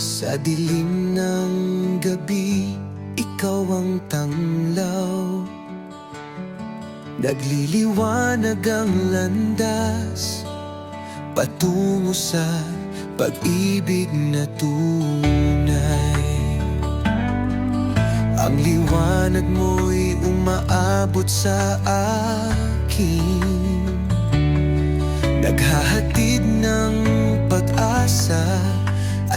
Sa dilim ng gabi, ikaw ang tanglaw. Nagliliwanag ang landas Patungo sa pag-ibig na tunay. Ang liwanag mo'y umaabot sa akin. Naghahatid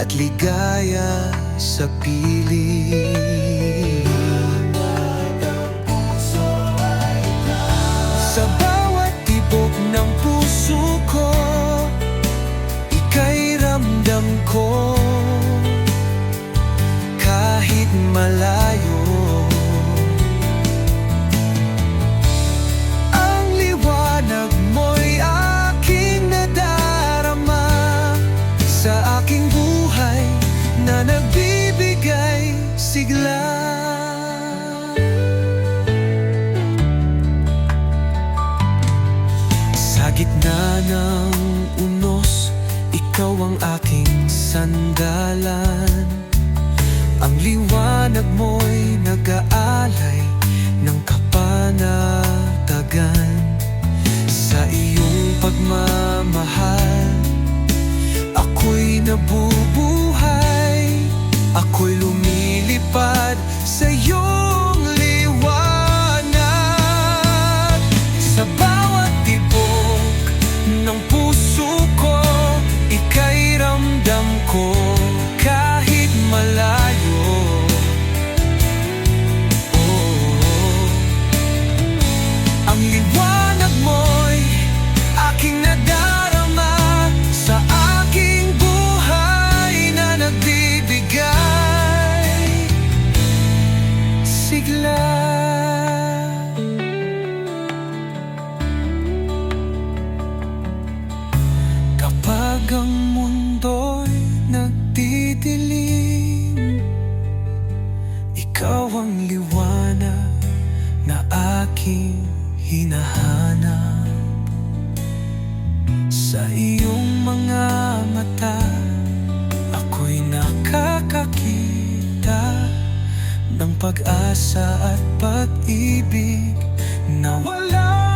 at ligaya sa piling. Sa bawat tibok ng puso ko Ika'y ramdam ko. Kahit malayo sigla. Sa gitna ng unos, ikaw ang aking sandalan. Ang liwanag mo'y nag-aalay tibok aking hinahanap Sa iyong mga mata. Ako'y nakakakita Ng pag-asa at pag-ibig Na walang